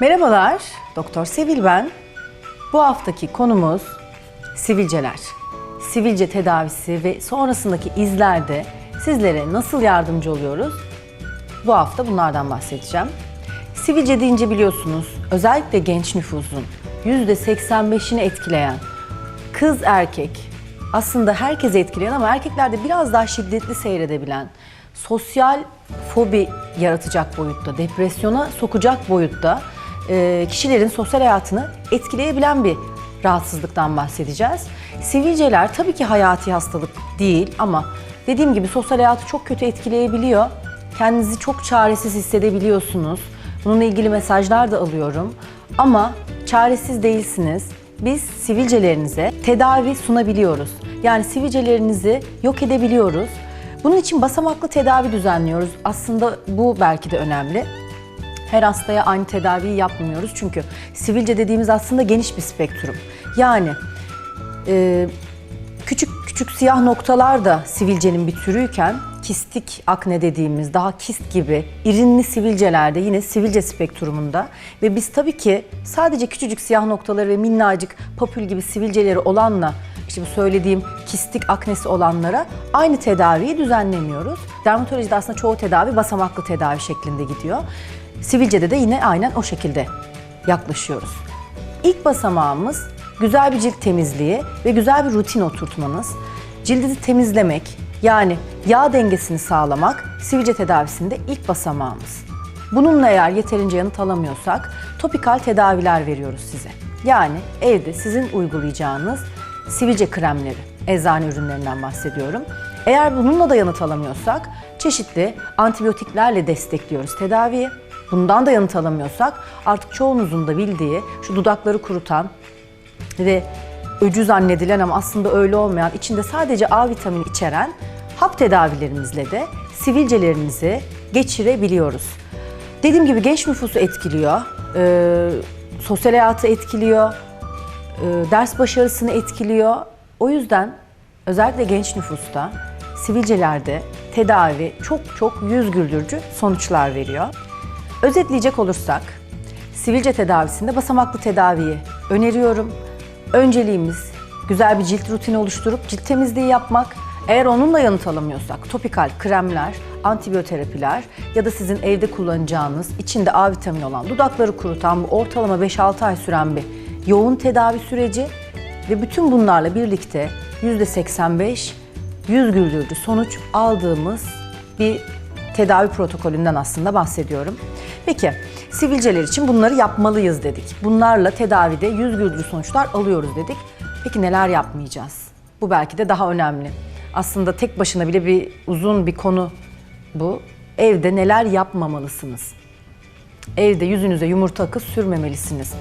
Merhabalar, Doktor Sevil ben. Bu haftaki konumuz sivilceler. Sivilce tedavisi ve sonrasındaki izlerde sizlere nasıl yardımcı oluyoruz? Bu hafta bunlardan bahsedeceğim. Sivilce deyince biliyorsunuz özellikle genç nüfusun %85'ini etkileyen kız erkek aslında herkesi etkileyen ama erkeklerde biraz daha şiddetli seyredebilen sosyal fobi yaratacak boyutta, depresyona sokacak boyutta e, kişilerin sosyal hayatını etkileyebilen bir rahatsızlıktan bahsedeceğiz. Sivilceler tabii ki hayati hastalık değil ama dediğim gibi sosyal hayatı çok kötü etkileyebiliyor. Kendinizi çok çaresiz hissedebiliyorsunuz. Bununla ilgili mesajlar da alıyorum. Ama çaresiz değilsiniz. Biz sivilcelerinize tedavi sunabiliyoruz. Yani sivilcelerinizi yok edebiliyoruz. Bunun için basamaklı tedavi düzenliyoruz. Aslında bu belki de önemli. Her hastaya aynı tedaviyi yapmıyoruz çünkü sivilce dediğimiz aslında geniş bir spektrum. Yani e, küçük küçük siyah noktalar da sivilcenin bir türüyken kistik akne dediğimiz daha kist gibi irinli sivilcelerde yine sivilce spektrumunda ve biz tabii ki sadece küçücük siyah noktaları ve minnacık papül gibi sivilceleri olanla işte bu söylediğim kistik aknesi olanlara aynı tedaviyi düzenlemiyoruz. Dermatolojide aslında çoğu tedavi basamaklı tedavi şeklinde gidiyor. Sivilcede de yine aynen o şekilde yaklaşıyoruz. İlk basamağımız güzel bir cilt temizliği ve güzel bir rutin oturtmanız. Cildi temizlemek yani yağ dengesini sağlamak sivilce tedavisinde ilk basamağımız. Bununla eğer yeterince yanıt alamıyorsak topikal tedaviler veriyoruz size. Yani evde sizin uygulayacağınız sivilce kremleri, eczane ürünlerinden bahsediyorum. Eğer bununla da yanıt alamıyorsak çeşitli antibiyotiklerle destekliyoruz tedaviyi. Bundan da yanıt alamıyorsak artık çoğunuzun da bildiği şu dudakları kurutan ve öcü zannedilen ama aslında öyle olmayan, içinde sadece A vitamini içeren hap tedavilerimizle de sivilcelerinizi geçirebiliyoruz. Dediğim gibi genç nüfusu etkiliyor, e, sosyal hayatı etkiliyor, e, ders başarısını etkiliyor. O yüzden özellikle genç nüfusta sivilcelerde tedavi çok çok yüz güldürücü sonuçlar veriyor. Özetleyecek olursak, sivilce tedavisinde basamaklı tedaviyi öneriyorum. Önceliğimiz güzel bir cilt rutini oluşturup cilt temizliği yapmak. Eğer onunla yanıt alamıyorsak topikal kremler, antibiyoterapiler ya da sizin evde kullanacağınız içinde A vitamini olan dudakları kurutan bu ortalama 5-6 ay süren bir yoğun tedavi süreci ve bütün bunlarla birlikte %85 yüz güldürücü sonuç aldığımız bir tedavi protokolünden aslında bahsediyorum. Peki sivilceler için bunları yapmalıyız dedik. Bunlarla tedavide yüz güldürücü sonuçlar alıyoruz dedik. Peki neler yapmayacağız? Bu belki de daha önemli. Aslında tek başına bile bir uzun bir konu bu. Evde neler yapmamalısınız? Evde yüzünüze yumurta akı sürmemelisiniz.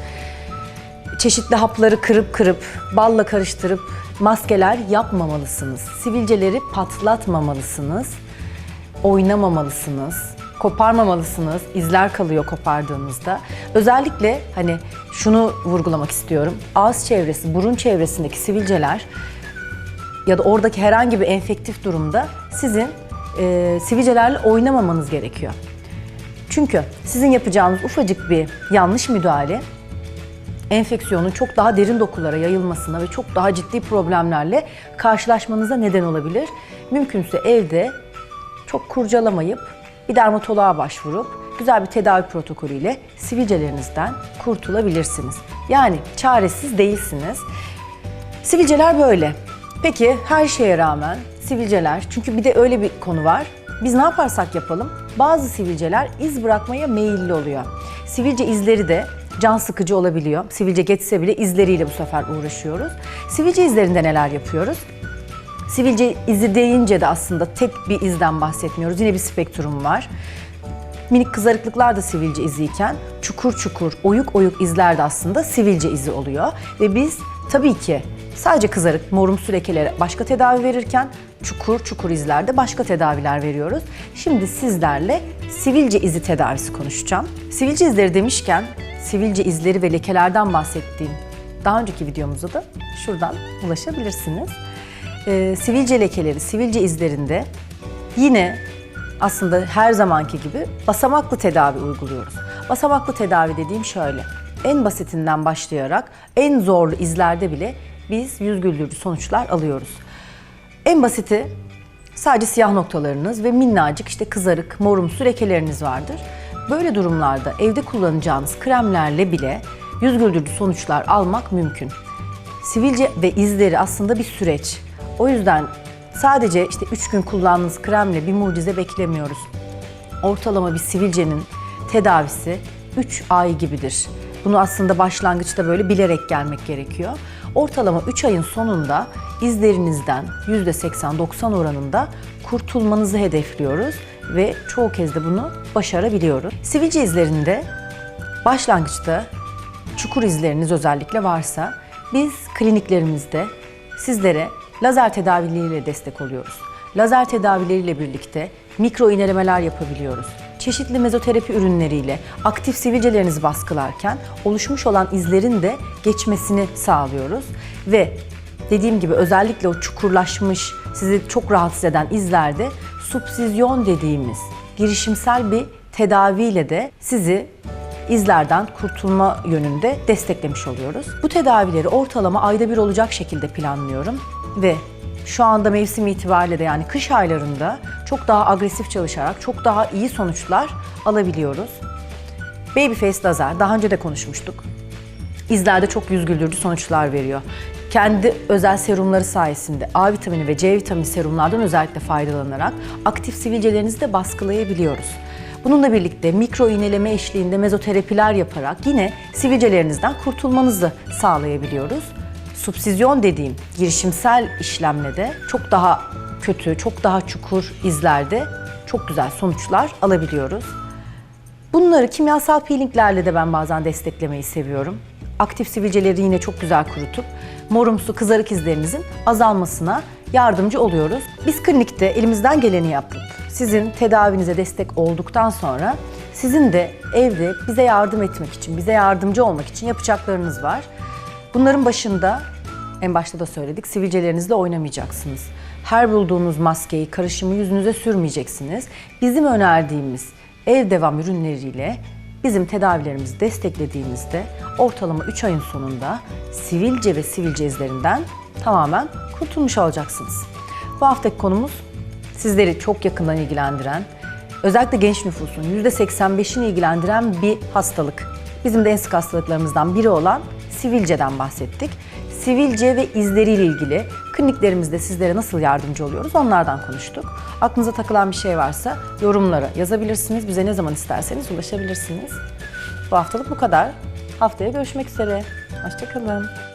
Çeşitli hapları kırıp kırıp, balla karıştırıp maskeler yapmamalısınız. Sivilceleri patlatmamalısınız oynamamalısınız, koparmamalısınız. İzler kalıyor kopardığınızda. Özellikle hani şunu vurgulamak istiyorum. Ağız çevresi, burun çevresindeki sivilceler ya da oradaki herhangi bir enfektif durumda sizin e, sivilcelerle oynamamanız gerekiyor. Çünkü sizin yapacağınız ufacık bir yanlış müdahale enfeksiyonun çok daha derin dokulara yayılmasına ve çok daha ciddi problemlerle karşılaşmanıza neden olabilir. Mümkünse evde çok kurcalamayıp bir dermatoloğa başvurup güzel bir tedavi protokolüyle sivilcelerinizden kurtulabilirsiniz. Yani çaresiz değilsiniz. Sivilceler böyle. Peki her şeye rağmen sivilceler çünkü bir de öyle bir konu var. Biz ne yaparsak yapalım bazı sivilceler iz bırakmaya meyilli oluyor. Sivilce izleri de can sıkıcı olabiliyor. Sivilce geçse bile izleriyle bu sefer uğraşıyoruz. Sivilce izlerinde neler yapıyoruz? Sivilce izi deyince de aslında tek bir izden bahsetmiyoruz. Yine bir spektrum var. Minik kızarıklıklar da sivilce iziyken çukur çukur, oyuk oyuk izler de aslında sivilce izi oluyor. Ve biz tabii ki sadece kızarık, morumsu lekelere başka tedavi verirken çukur çukur izlerde başka tedaviler veriyoruz. Şimdi sizlerle sivilce izi tedavisi konuşacağım. Sivilce izleri demişken sivilce izleri ve lekelerden bahsettiğim daha önceki videomuza da şuradan ulaşabilirsiniz e, sivilce lekeleri, sivilce izlerinde yine aslında her zamanki gibi basamaklı tedavi uyguluyoruz. Basamaklı tedavi dediğim şöyle. En basitinden başlayarak en zorlu izlerde bile biz yüz güldürücü sonuçlar alıyoruz. En basiti sadece siyah noktalarınız ve minnacık işte kızarık, morumsu lekeleriniz vardır. Böyle durumlarda evde kullanacağınız kremlerle bile yüz güldürücü sonuçlar almak mümkün. Sivilce ve izleri aslında bir süreç. O yüzden sadece işte 3 gün kullandığınız kremle bir mucize beklemiyoruz. Ortalama bir sivilcenin tedavisi 3 ay gibidir. Bunu aslında başlangıçta böyle bilerek gelmek gerekiyor. Ortalama 3 ayın sonunda izlerinizden %80-90 oranında kurtulmanızı hedefliyoruz ve çoğu kez de bunu başarabiliyoruz. Sivilce izlerinde başlangıçta çukur izleriniz özellikle varsa biz kliniklerimizde sizlere lazer tedavileriyle destek oluyoruz. Lazer tedavileriyle birlikte mikro iğnelemeler yapabiliyoruz. Çeşitli mezoterapi ürünleriyle aktif sivilcelerinizi baskılarken oluşmuş olan izlerin de geçmesini sağlıyoruz ve dediğim gibi özellikle o çukurlaşmış, sizi çok rahatsız eden izlerde subsizyon dediğimiz girişimsel bir tedaviyle de sizi izlerden kurtulma yönünde desteklemiş oluyoruz. Bu tedavileri ortalama ayda bir olacak şekilde planlıyorum ve şu anda mevsim itibariyle de yani kış aylarında çok daha agresif çalışarak çok daha iyi sonuçlar alabiliyoruz. Babyface lazer daha önce de konuşmuştuk. İzlerde çok yüz güldürücü sonuçlar veriyor. Kendi özel serumları sayesinde A vitamini ve C vitamini serumlardan özellikle faydalanarak aktif sivilcelerinizi de baskılayabiliyoruz. Bununla birlikte mikro iğneleme eşliğinde mezoterapiler yaparak yine sivilcelerinizden kurtulmanızı sağlayabiliyoruz. Subsizyon dediğim girişimsel işlemle de çok daha kötü, çok daha çukur izlerde çok güzel sonuçlar alabiliyoruz. Bunları kimyasal peelinglerle de ben bazen desteklemeyi seviyorum. Aktif sivilceleri yine çok güzel kurutup morumsu kızarık izlerinizin azalmasına yardımcı oluyoruz. Biz klinikte elimizden geleni yapıp sizin tedavinize destek olduktan sonra sizin de evde bize yardım etmek için, bize yardımcı olmak için yapacaklarınız var. Bunların başında en başta da söyledik, sivilcelerinizle oynamayacaksınız. Her bulduğunuz maskeyi, karışımı yüzünüze sürmeyeceksiniz. Bizim önerdiğimiz ev devam ürünleriyle bizim tedavilerimizi desteklediğimizde ortalama 3 ayın sonunda sivilce ve sivilce izlerinden tamamen kurtulmuş olacaksınız. Bu haftaki konumuz sizleri çok yakından ilgilendiren, özellikle genç nüfusun %85'ini ilgilendiren bir hastalık. Bizim de en sık hastalıklarımızdan biri olan sivilceden bahsettik. Sivilce ve izleriyle ilgili kliniklerimizde sizlere nasıl yardımcı oluyoruz onlardan konuştuk. Aklınıza takılan bir şey varsa yorumlara yazabilirsiniz. Bize ne zaman isterseniz ulaşabilirsiniz. Bu haftalık bu kadar. Haftaya görüşmek üzere. Hoşçakalın.